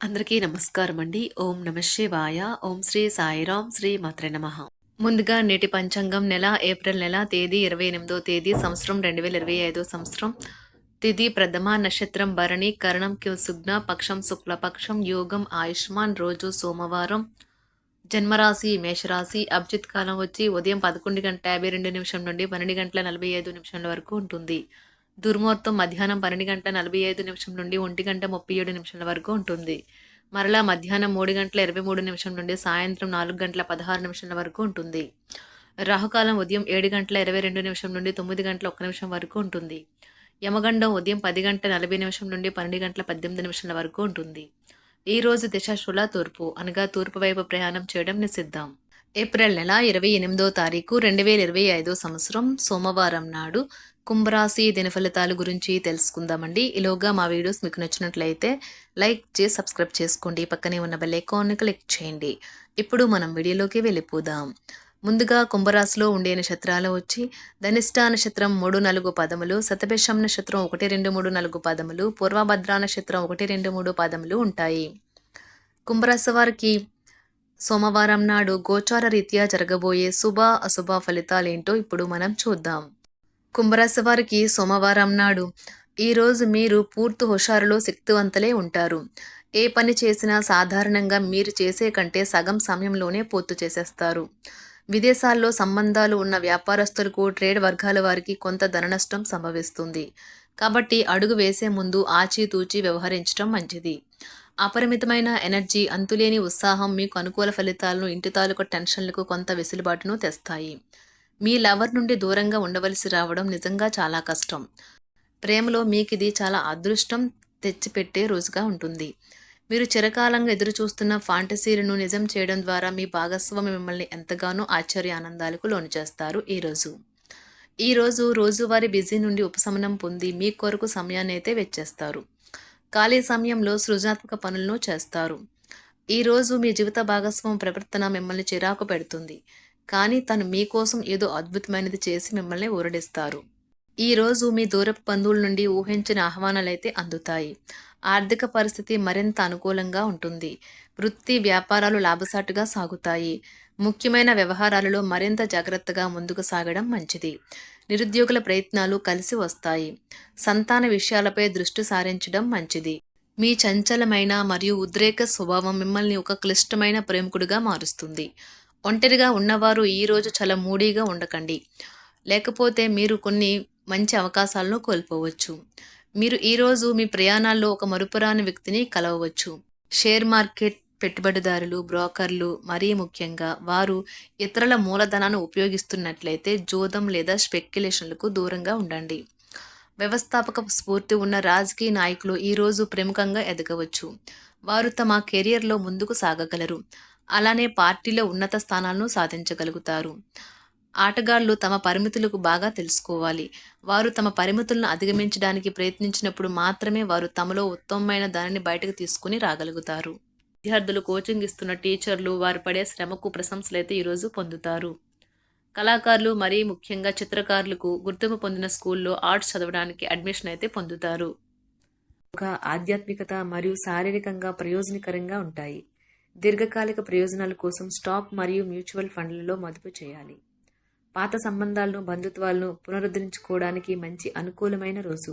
అందరికీ నమస్కారం అండి ఓం నమ శివాయ. ఓం శ్రీ సాయిరాం శ్రీ మాత్ర నమ. ముందుగా నేటి పంచాంగం నెల ఏప్రిల్ నెల తేదీ ఇరవై ఎనిమిదో తేదీ సంవత్సరం రెండు వేల ఇరవై ఐదో సంవత్సరం. తిథి ప్రథమ నక్షత్రం భరణి కరణం సుగ్న పక్షం శుక్లపక్షం యోగం ఆయుష్మాన్ రోజు సోమవారం. జన్మరాశి మేషరాశి అభిజిత్ కాలం వచ్చి ఉదయం పదకొండు గంట యాభై రెండు నిమిషం నుండి పన్నెండు గంటల నలభై ఐదు నిమిషాల వరకు ఉంటుంది. దుర్ముహూర్తం మధ్యాహ్నం పన్నెండు గంటల నలభై ఐదు నిమిషం నుండి ఒంటి గంట ముప్పై ఏడు నిమిషాల వరకు ఉంటుంది. మరలా మధ్యాహ్నం మూడు గంటల ఇరవై మూడు నిమిషం నుండి సాయంత్రం నాలుగు గంటల పదహారు నిమిషాల వరకు ఉంటుంది. రాహుకాలం ఉదయం ఏడు గంటల ఇరవై రెండు నిమిషం నుండి తొమ్మిది గంటల ఒక్క నిమిషం వరకు ఉంటుంది. యమగండం ఉదయం పది గంటల నలభై నిమిషం నుండి పన్నెండు గంటల పద్దెనిమిది నిమిషాల వరకు ఉంటుంది. ఈ రోజు దిశాశుల తూర్పు అనగా తూర్పు వైపు ప్రయాణం చేయడం నిషిద్దాం ఏప్రిల్ నెల ఇరవై ఎనిమిదో తారీఖు రెండు వేల ఇరవై ఐదో సంవత్సరం సోమవారం నాడు కుంభరాశి దినఫలితాల గురించి తెలుసుకుందామండి. ఈలోగా మా వీడియోస్ మీకు నచ్చినట్లయితే లైక్ చేసి సబ్స్క్రైబ్ చేసుకోండి. పక్కనే ఉన్న బెల్ ఐకాన్ని క్లిక్ చేయండి. ఇప్పుడు మనం వీడియోలోకి వెళ్ళిపోదాం. ముందుగా కుంభరాశిలో ఉండే నక్షత్రాలు వచ్చి ధనిష్ట నక్షత్రం మూడు నాలుగు పదములు శతభిషం నక్షత్రం ఒకటి రెండు మూడు నాలుగు పదములు పూర్వభద్ర నక్షత్రం ఒకటి రెండు మూడు పదములు ఉంటాయి. కుంభరాశి వారికి సోమవారం నాడు గోచార రీత్యా జరగబోయే శుభ అశుభ ఫలితాలేంటో ఇప్పుడు మనం చూద్దాం. కుంభరాశి వారికి సోమవారం నాడు ఈరోజు మీరు పూర్తి హుషారులో శక్తివంతులే ఉంటారు. ఏ పని చేసినా సాధారణంగా మీరు చేసే కంటే సగం సమయంలోనే పూర్తి చేసేస్తారు. విదేశాల్లో సంబంధాలు ఉన్న వ్యాపారస్తులకు ట్రేడ్ వర్గాల వారికి కొంత ధన నష్టం సంభవిస్తుంది. కాబట్టి అడుగు వేసే ముందు ఆచితూచి వ్యవహరించడం మంచిది. అపరిమితమైన ఎనర్జీ అంతులేని ఉత్సాహం మీకు అనుకూల ఫలితాలను ఇంటి తాలూకు టెన్షన్లకు కొంత వెసులుబాటును తెస్తాయి. మీ లవర్ నుండి దూరంగా ఉండవలసి రావడం నిజంగా చాలా కష్టం. ప్రేమలో మీకు ఇది చాలా అదృష్టం తెచ్చిపెట్టే రోజుగా ఉంటుంది. మీరు చిరకాలంగా ఎదురుచూస్తున్న ఫాంటసీలను నిజం చేయడం ద్వారా మీ భాగస్వామి మిమ్మల్ని ఎంతగానో ఆశ్చర్య ఆనందాలకు లోను చేస్తారు ఈరోజు ఈరోజు రోజువారీ బిజీ నుండి ఉపశమనం పొంది మీ కొరకు సమయాన్ని అయితే వెచ్చేస్తారు. ఖాళీ సమయంలో సృజనాత్మక పనులను చేస్తారు. ఈరోజు మీ జీవిత భాగస్వామి ప్రవర్తన మిమ్మల్ని చిరాకు పెడుతుంది. కానీ తను మీకోసం ఏదో అద్భుతమైనది చేసి మిమ్మల్ని ఊరడిస్తారు. ఈరోజు మీ దూరపు బంధువుల నుండి ఊహించిన ఆహ్వానాలైతే అందుతాయి. ఆర్థిక పరిస్థితి మరింత అనుకూలంగా ఉంటుంది. వృత్తి వ్యాపారాలు లాభసాటుగా సాగుతాయి. ముఖ్యమైన వ్యవహారాలలో మరింత జాగ్రత్తగా ముందుకు సాగడం మంచిది. నిరుద్యోగుల ప్రయత్నాలు కలిసి వస్తాయి. సంతాన విషయాలపై దృష్టి సారించడం మంచిది. మీ చంచలమైన మరియు ఉద్రేక స్వభావం మిమ్మల్ని ఒక క్లిష్టమైన ప్రేమికుడిగా మారుస్తుంది. ఒంటరిగా ఉన్నవారు ఈరోజు చాలా మూడీగా ఉండకండి. లేకపోతే మీరు కొన్ని మంచి అవకాశాలను కోల్పోవచ్చు. మీరు ఈరోజు మీ ప్రయాణాల్లో ఒక మరుపురాని వ్యక్తిని కలవవచ్చు. షేర్ మార్కెట్ పెట్టుబడిదారులు బ్రోకర్లు మరీ ముఖ్యంగా వారు ఇతరుల మూలధనాన్ని ఉపయోగిస్తున్నట్లయితే జోదం లేదా స్పెక్యులేషన్లకు దూరంగా ఉండండి. వ్యవస్థాపక స్ఫూర్తి ఉన్న రాజకీయ నాయకులు ఈరోజు ప్రముఖంగా ఎదగవచ్చు. వారు తమ కెరియర్లో ముందుకు సాగగలరు. అలానే పార్టీలో ఉన్నత స్థానాలను సాధించగలుగుతారు. ఆటగాళ్ళు తమ పరిమితులకు బాగా తెలుసుకోవాలి. వారు తమ పరిమితులను అధిగమించడానికి ప్రయత్నించినప్పుడు మాత్రమే వారు తమలో ఉత్తమమైన దానిని బయటకు తీసుకుని రాగలుగుతారు. విద్యార్థులు కోచింగ్ ఇస్తున్న టీచర్లు వారు పడే శ్రమకు ప్రశంసలైతే ఈరోజు పొందుతారు. కళాకారులు మరీ ముఖ్యంగా చిత్రకారులకు గుర్తింపు పొందిన స్కూల్లో ఆర్ట్స్ చదవడానికి అడ్మిషన్ అయితే పొందుతారు. ఒక ఆధ్యాత్మికత మరియు శారీరకంగా ప్రయోజనకరంగా ఉంటాయి. దీర్ఘకాలిక ప్రయోజనాల కోసం స్టాక్ మరియు మ్యూచువల్ ఫండ్లలో మదుపు చేయాలి. పాత సంబంధాలను బంధుత్వాలను పునరుద్ధరించుకోవడానికి మంచి అనుకూలమైన రోజు.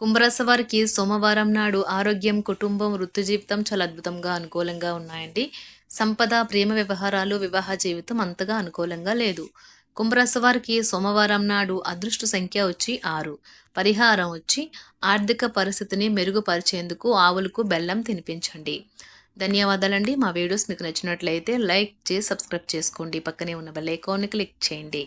కుంభరాశి వారికి సోమవారం నాడు ఆరోగ్యం కుటుంబం వృత్తి జీవితం చాలా అద్భుతంగా అనుకూలంగా ఉన్నాయండి. సంపద ప్రేమ వ్యవహారాలు వివాహ జీవితం అంతగా అనుకూలంగా లేదు. కుంభరాశి వారికి సోమవారం నాడు అదృష్ట సంఖ్య వచ్చి ఆరు. పరిహారం వచ్చి ఆర్థిక పరిస్థితిని మెరుగుపరిచేందుకు ఆవులకు బెల్లం తినిపించండి. ధన్యవాదాలండి. మా వీడియోస్ మీకు నచ్చినట్లయితే లైక్ చేసి సబ్స్క్రైబ్ చేసుకోండి. పక్కనే ఉన్న బెల్ ఐకాన్ని క్లిక్ చేయండి.